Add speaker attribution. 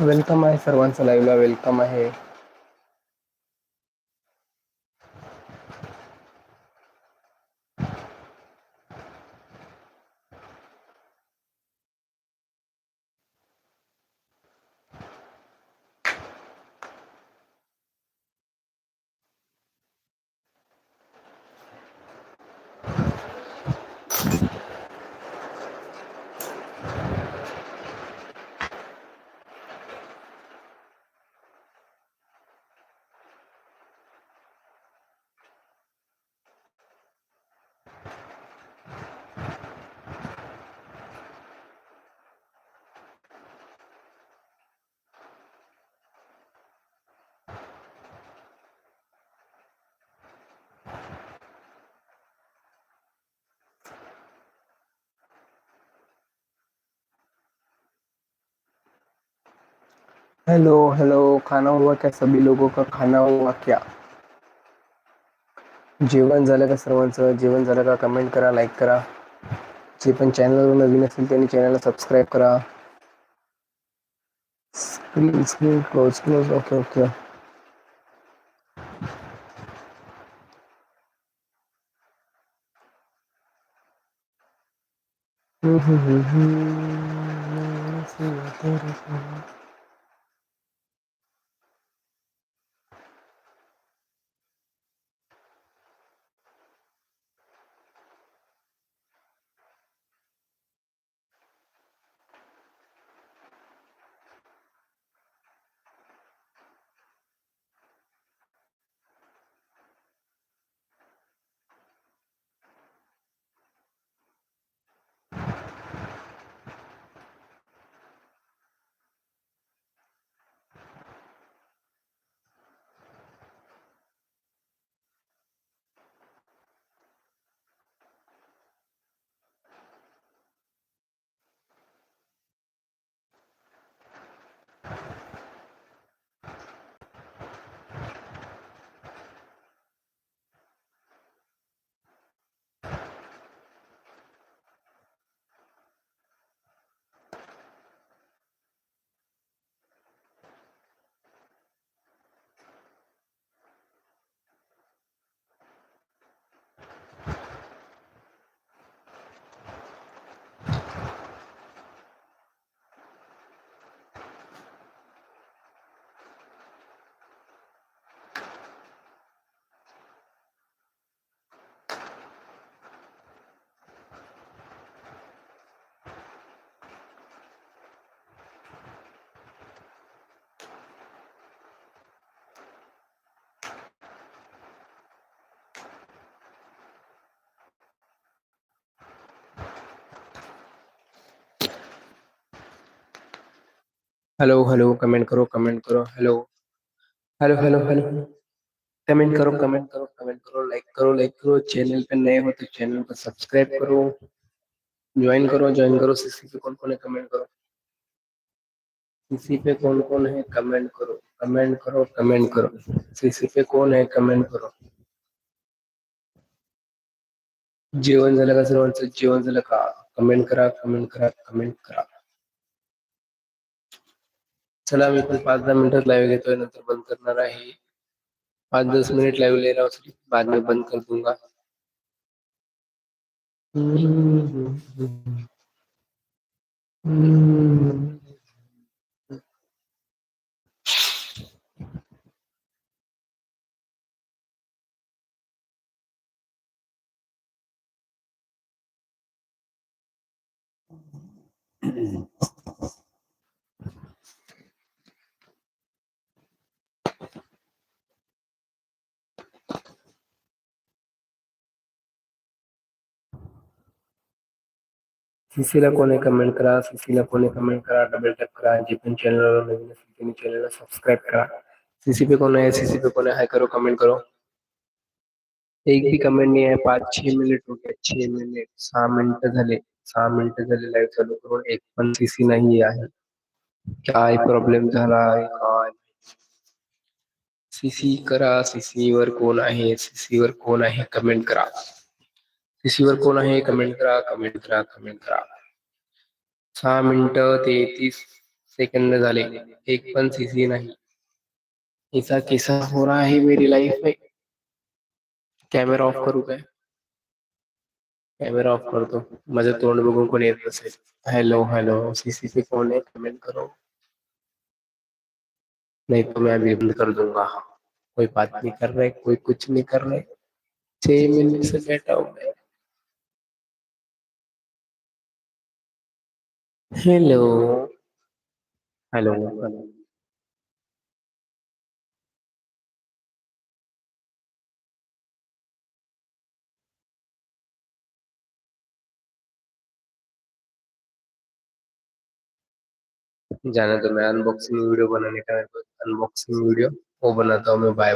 Speaker 1: Welcome आहे सर्वांचं लाईव्हला वेलकम आहे. हेलो हेलो खाना हुआ क्या सभी लोगों का खाना हुआ क्या जेवण झालं का सर्वांचं जेवण झालं का कमेंट करा लाईक करा जे पण चॅनलवर नवीन असेल त्यांनी चॅनलला सबस्क्राईब करा screen screen close close okay okay hello hello comment करो कमेंट करो hello hello hello hello comment करो कमेंट करो कमेंट करो लाइक करो लाइक करो. चैनल पे नए हो तो चैनल को सब्सक्राइब करो. ज्वाइन करो ज्वाइन करो. सीसी पे कौन कौन है कमेंट करो. सीसी पे कौन कौन है कमेंट करो. कमेंट करो कमेंट करो. सीसी पे कौन है कमेंट करो. जेवण झालं का सर्वांचं जेवण झालं का कमेंट करा कमेंट करा कमेंट करा. चला मी पण पाच दहा मिनिटात लाईव्ह घेतोय नंतर बंद करणार आहे पाच दस मिनिट लाईव्ह ले रहा हूँ बाद में बंद कर दूँगा। सीसीला कोणी कमेंट करा सीसीला कोणी कमेंट करा डबल टॅप करा जे पण चॅनल नवीन असेल त्यांनी चॅनलला सबस्क्राईब करा। सीसी पे कौन है सीसी पे कौन है हाय करो। कमेंट करो एक भी कमेंट नहीं है, पाच, छह मिनिट हो गए, छह मिनिट सहा मिनिट सहा मिनिट लाईव्ह चालू करून एक पण सीसी नाही आहे। काय प्रॉब्लेम सीसी करा सीसी वर कोण आहे सीसी वर कोण आहे कमेंट करा। सीसी वर कोण आहे कमेंट करा कमेंट करा कमेंट करा। सहा मिनिटं तेहतीस सेकंड झाले. एक पण सीसी नाही. ऐसा कैसा हो रहा है मेरी लाइफ में कॅमेरा ऑफ़ करू काय? कॅमेरा ऑफ़ करतो. माझं तोंड बघून कोणी येत हेलो हेलो सीसीपी कौन है कमेंट करो. नहीं तो मैं अभी बंद कर दूँगा. कोई बात नहीं कर रहे कोई कुछ नहीं कर रहे छह मिनट से बैठा हूँ मैं. हेलो हेलो हेलो जाना तो मैं अनबॉक्सिंग वीडियो बनाने का अनबॉक्सिंग वीडियो वो बनाता हूँ मैं बाय